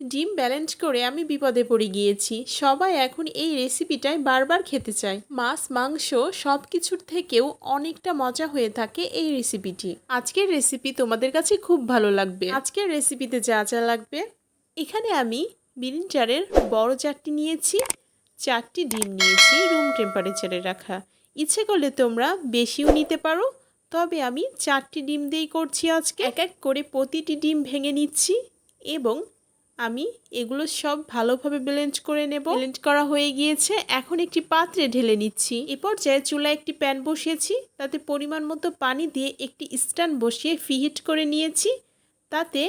ডিম ব্যালেন্স করে আমি বিপদে পড়ে গিয়েছি। সবাই এখন এই রেসিপিটাই বারবার খেতে চায়। মাছ, মাংস সব কিছুর থেকেও অনেকটা মজা হয়ে থাকে এই রেসিপিটি আজকের রেসিপি তোমাদের কাছে খুব ভালো লাগবে। আজকের রেসিপিতে যা যা লাগবে, এখানে আমি বিরিঞ্জারের বড় চারটি নিয়েছি, চারটি ডিম নিয়েছি রুম টেম্পারেচারে রাখা। ইচ্ছে করলে তোমরা বেশিও নিতে পারো, তবে আমি চারটি ডিম দিয়েই করছি আজকে। এক এক করে প্রতিটি ডিম ভেঙে নিচ্ছি এবং আমি এগুলো সব ভালোভাবে ব্লেন্ড করে নেব। ব্লেন্ড করা হয়ে গিয়েছে। এখন একটি পাত্রে ঢেলে নিচ্ছি। এ পর্যায়ে চুলায় একটি প্যান বসিয়েছি। তাতে পরিমাণ মতো পানি দিয়ে একটি স্ট্যান্ড বসিয়ে ফিহিট করে নিয়েছি। তাতে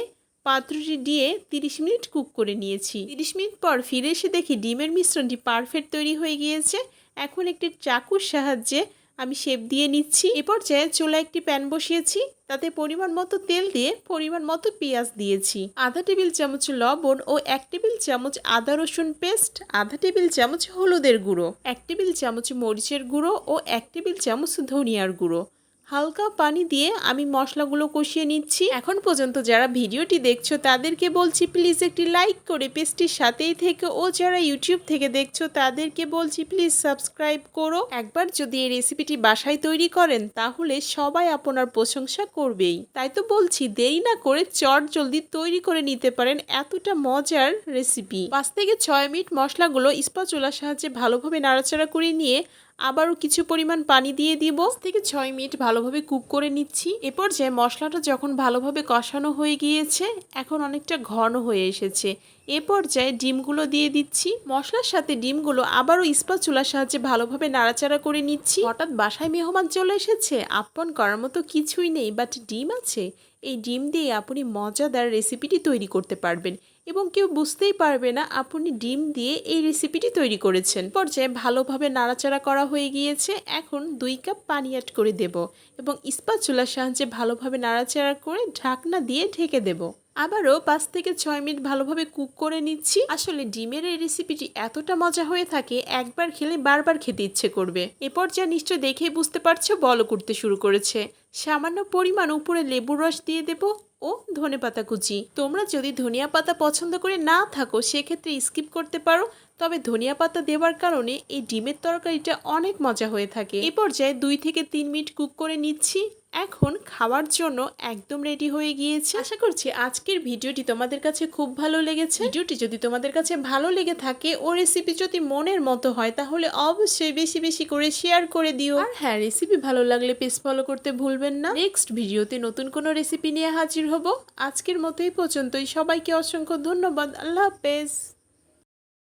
পাত্রটি দিয়ে তিরিশ মিনিট কুক করে নিয়েছি। তিরিশ মিনিট পর ফিরে এসে দেখি ডিমের মিশ্রণটি পারফেক্ট তৈরি হয়ে গিয়েছে। এখন একটি চাকুর সাহায্যে আমি শেপ দিয়ে নিচ্ছি। এ পর্যায়ে চুলা একটি প্যান বসিয়েছি, তাতে পরিমাণ মতো তেল দিয়ে পরিমাণ মতো পেঁয়াজ দিয়েছি। আধা টেবিল চামচ লবণ ও এক টেবিল চামচ আদা রসুন পেস্ট আধা টেবিল চামচ হলুদের গুঁড়ো, এক টেবিল চামচ মরিচের গুঁড়ো ও এক টেবিল চামচ ধনিয়ার গুঁড়ো। হালকা পানি দিয়ে আমি মশলাগুলো কষিয়ে নিচ্ছি। এখন পর্যন্ত যারা ভিডিওটি দেখছ, তাদেরকে বলছি প্লিজ একটি লাইক করে পেস্টির সাথেই থেকে ও যারা ইউটিউব থেকে দেখছ, তাদেরকে বলছি প্লিজ সাবস্ক্রাইব করো। একবার যদি এই রেসিপিটি বাসায় তৈরি করেন, তাহলে সবাই আপনার প্রশংসা করবেই। তাই তো বলছি, দেরি না করে চট জলদি তৈরি করে নিতে পারেন এতটা মজার রেসিপি পাঁচ থেকে ছয় মিনিট মশলাগুলো স্পাচুলার সাহায্যে ভালোভাবে নাড়াচাড়া করে নিয়ে আবারও কিছু পরিমাণ পানি দিয়ে দিব। থেকে ছয় মিনিট ভালোভাবে কুক করে নিচ্ছি। এ পর্যায়ে মশলাটা যখন ভালোভাবে কষানো হয়ে গিয়েছে, এখন অনেকটা ঘন হয়ে এসেছে। এ পর্যায়ে ডিমগুলো দিয়ে দিচ্ছি। মশলার সাথে ডিমগুলো আবারও ইস্পাত চুলার সাহায্যে ভালোভাবে নাড়াচাড়া করে নিচ্ছি। হঠাৎ বাসায় মেহমান চলে এসেছে। আপন করার মতো কিছুই নেই বাট ডিম আছে। এই ডিম দিয়ে আপনি মজাদার রেসিপিটি তৈরি করতে পারবেন। এবং কেউ বুঝতেই পারবে না আপনি ডিম দিয়ে এই রেসিপিটি তৈরি করেছেন। পর্যায়ে ভালোভাবে নাড়াচাড়া করা হয়ে গিয়েছে। এখন দুই কাপ পানি অ্যাড করে দেব এবং ইস্পাত চুলার সাহায্যে ভালোভাবে নাড়াচাড়া করে ঢাকনা দিয়ে ঢেকে দেব। আবারও পাঁচ থেকে ছয় মিনিট ভালোভাবে কুক করে নিচ্ছি। আসলে ডিমের এই রেসিপিটি এতটা মজা হয়ে থাকে, একবার খেলে বারবার খেতে ইচ্ছে করবে। এ পর্যায়ে নিশ্চয় দেখেই বুঝতে পারছ বল করতে শুরু করেছে। সামান্য পরিমাণ উপরে লেবুর রস দিয়ে দেব। ও ধনে পাতা কুচি। তোমরা যদি ধনিয়া পাতা পছন্দ করে না থাকো, সেক্ষেত্রে স্কিপ করতে পারো। তবে ধনিয়া পাতা দেওয়ার কারণে এই ডিমের তরকারিটা অনেক মজা হয়ে থাকে। এ পর্যায়ে দুই থেকে তিন মিনিট কুক করে নিচ্ছি। এখন খাওয়ার জন্য একদম রেডি হয়ে গিয়েছে। আশা করছি আজকের ভিডিওটি তোমাদের কাছে খুব ভালো লেগেছে। ভিডিওটি যদি তোমাদের কাছে ভালো লেগে থাকে ও রেসিপি যদি মনের মতো হয় তাহলে অবশ্যই বেশি বেশি করে শেয়ার করে দিও। আর হ্যাঁ রেসিপি ভালো লাগলে পেজ ফলো করতে ভুলবেন না। নেক্সট ভিডিওতে নতুন কোনো রেসিপি নিয়ে হাজির হব। আজকের মতো এই পর্যন্তই। সবাইকে অসংখ্য ধন্যবাদ। আল্লাহ হাফেজ।